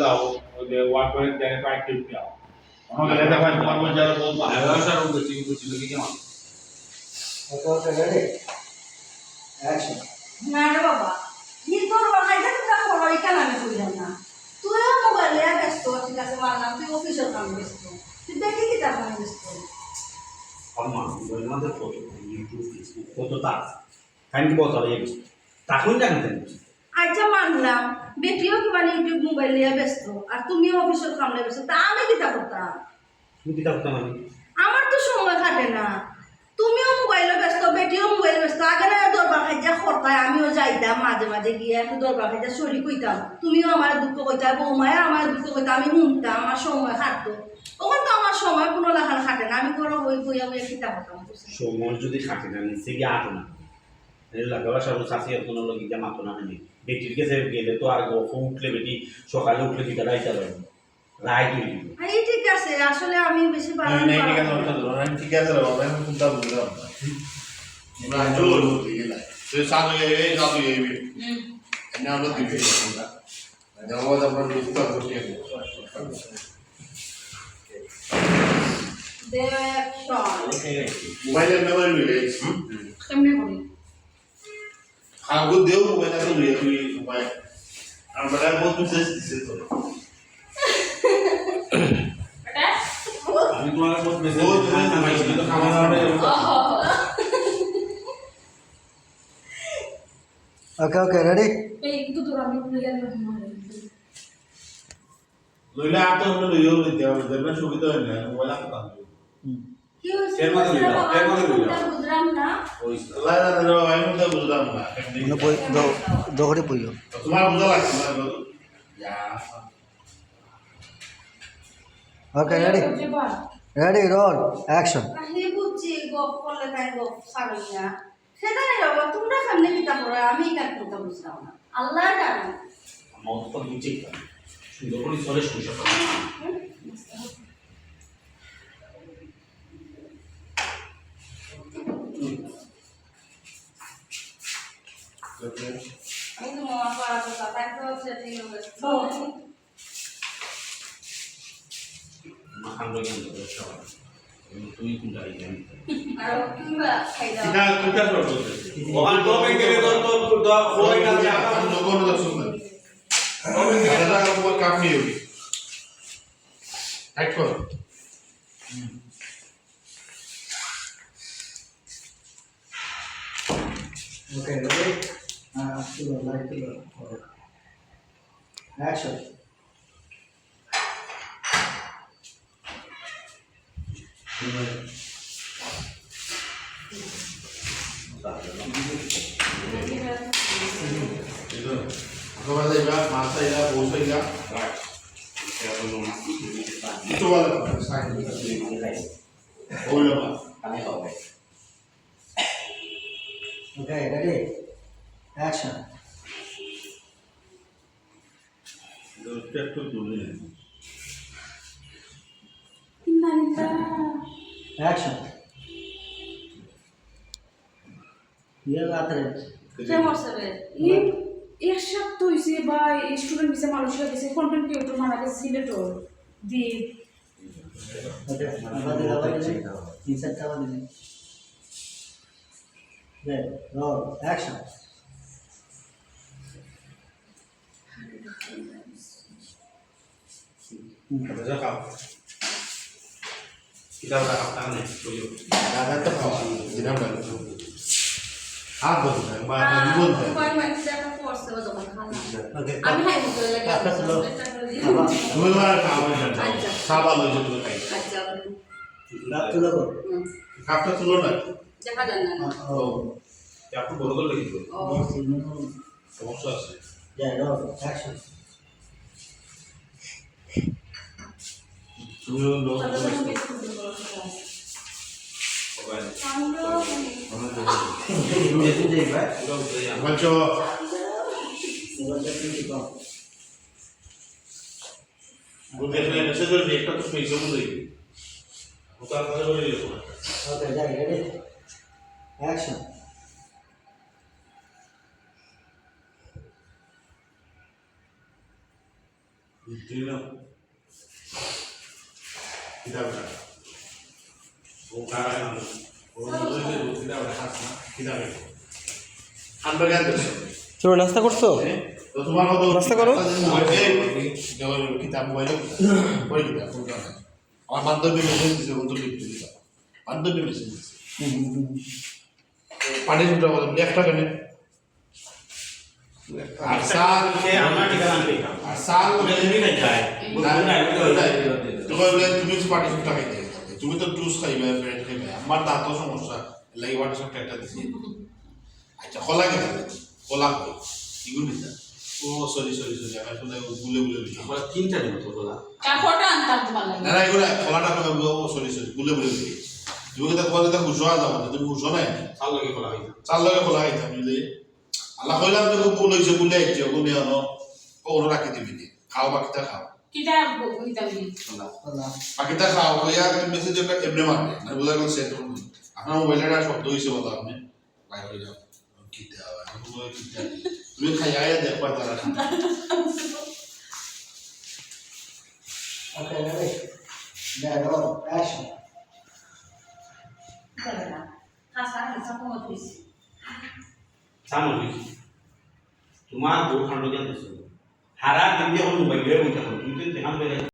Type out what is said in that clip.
দাও ওই যে ওয়ার্ক করে জানে পাই টিপ দাও অনেক গেলে দেখো তোমার মধ্যে আরও বহুত ভালো ব্যবসার উন্নতি উন্নতি লোকে কেমন Okay, okay, ready? Action. না রে বাবা ই তোর বাসাইতে তোরা খবর এখানে আমি কইলাম না তুইও মোবাইলে ব্যস্ত ঠিক আছে মানলাম তুই অফিসের কামে ব্যস্ত তুই দেখি কি তার কামে ব্যস্ত আম্মা আমাদের ফটো ইউটিউব ফেসবুক কত তার খান কি বলতে তখন জানতেন আচ্ছা মানলাম বেটিও কি মানে ইউটিউব মোবাইল নিয়ে ব্যস্ত। আর তুমিও অফিসের কামে ব্যস্ত। তা আমি কিতা করতাম তুমি কি করতাম আমি আমার তো সময় কাটে না। তুমিও মোবাইলে ব্যস্ত বেটিও মোবাইলে ব্যস্ত। আগে না দরবার খাইজা খরতায় আমিও যাইতাম মাঝে মাঝে গিয়ে একটু দরবার খাইজা শরীর কইতাম। তুমিও আমার দুঃখ কইতা বৌমায় আমার দুঃখ কইতা আমি শুনতাম আমার সময় খাটতো ওখান তো আমার সময় কোনো লাখান খাটে না। আমি কোনো বই বই আমি কিতা করতাম সময় যদি থাকে না নিচে গিয়ে আটো না লাগাবার সব চাষি একজন লোক গিয়ে মাতো না হানি বেটির কাছে গেলে তো আর গল্প উঠলে বেটি সকালে উঠলে দিতে রাইতে পারবে রায় তুই এই ঠিক আছে আসলে আমি বেশি বাড়ান নাই ঠিক আছে ওটা ধরো আমি ঠিক আছে আমি কোনটা বুঝলাম না না জোর দিলা তুই সাথে এই সাথে এই না হলো দিবি যাও দাও আমরা লিস্ট করতে মোবাইলের মেমোরি লইলে কেমনে করি আগু দেও মোবাইলটা তো লইয়া তুই মোবাইল আমরা বহুত মেসেজ দিছে তো আমি তোমাকে বহুত মেসেজ বহুত মেসেজ দিছি তো খাবার দাবার Okay, okay, ready? এই দুটো আমি লইয়া লইলে আর তো আমরা লইও লইতে হবে দেখবেন সুবিধা হয় না মোবাইল আর কাম কি হয়েছে এর মধ্যে লইলাম, এর মধ্যে লইলাম। বুঝলাম। না। ওই লা না না আমি তো বুঝলাম না। Una poi, do, do করে পইও। তোমার বুঝা লাগছে না Okay, ready? Ready, আমি বুঝছি গপ করলে তাই গপ সারই না। সেটা নাই বাবা তোমরা সামনে কিতা করো আমি কার কথা বুঝলাম না। আল্লাহ জানে। আমার তো বুঝে সুন্দর করে। চলে শুনছে আমি তো মামা পাড়া তো সেটিং হবে মাখান রয়ে গেল সবাই তুই কোনটা আইতেন আর কিংবা খাই দাও এটা কোনটা করতে ওখান তো গেলে তো তো তো হই না যে আমি লোকর না শুনবেন এটা উপর কাপ নিয়ে টাইট কর Okay, ready? టాస్క్ లైఫ్లో యాక్షన్ మాస్టర్ ఇలా పోసో ఇలా ఇటు వాళ్ళ సాయం ఓకే రెడీ আচ্ছা। অ্যাকশন অ্যাকশন আচ্ছা। ইয়া লাতরে আচ্ছা, যে মরসবে ই এক সপ্তাহ হইছে বা স্টুডেন্ট ভিসা মালয়েশিয়া গেছে Ada kau. Kita udah hafal nih, tuyul. Ada tuh kau, jadi baru. Apa tuh? Mbak Mbak আমি হাই বলে লাগে গুলবার খাওয়া আচ্ছা সাবা লই যেতে খাই আচ্ছা দাঁত তুলো কাপটা তুলো না দেখা যান না ও একটু বড় করে লিখো ও সমস্যা আছে জানো 100 సుమేధం కొంచెం ఓకే మెసేజ్ ఎక్కడ ఇస్తుంది ఒక ఓకే రెడీ యాక్షన్ ఇది తిన్నాం খিদাবটা ও কারা ও খিদাবটা হাত না খিদাবে আমরা গান করছ তুমি নাস্তা করছ? নাস্তা করো। কিতাব মোবাইলে পড়ে কিতাব আমার বান্ধবী মেসেজ দিছে অন্তর লিখতে বান্ধবী মেসেজ দিছে পানি দুটো বললাম একটা কেন আর সাল আর সাল তুমি খাই যায় তুমি বলে তুমি তো পানি ফুটা খাইতে তুমি তো জুস খাইবে ব্রেড খাইবে আমার দাঁতও সমস্যা লাগি ওয়াটার সব একটা দিছি আচ্ছা কলা কেটে কলা কই ইগুলো দিতা ও সরি সরি সরি আমি আসলে গুলে গুলে দিছি আমরা তিনটা দিব তো বলা কাপড়টা আনতাম তোমার লাগে না না এগুলো কলাটা কবে ও সরি সরি গুলে গুলে দিছি তুমি তো আ যাব তুমি নাই চাল লাগে খোলা হইতা চাল লগে কলা খাইতাম বুঝলি আল্লাহ কইলাম তো ভুল হয়েছে গুলে আইছে গুলে আনো ও ওরা রাখি দিবি নি খাও বাকিটা খাও কিটা কইতাম দি বাকিটা খাও কইয়া তুমি মেসেজ একটা এমনি মারবে না বোঝা গেল সেট আপনার মোবাইলটা শব্দ হয়েছে বলো আপনি বাইরে হয়ে যাও কিতা আমি বলে কিতা তুমি খাইয়া দেখবা তারা খানা Okay, ready? Yeah, go. Action. করে না খাসা খাসা কমত হইছে সামনে তোমার দোকান জানতেছো হারা দিন যখন মোবাইল তুমি তো দেখান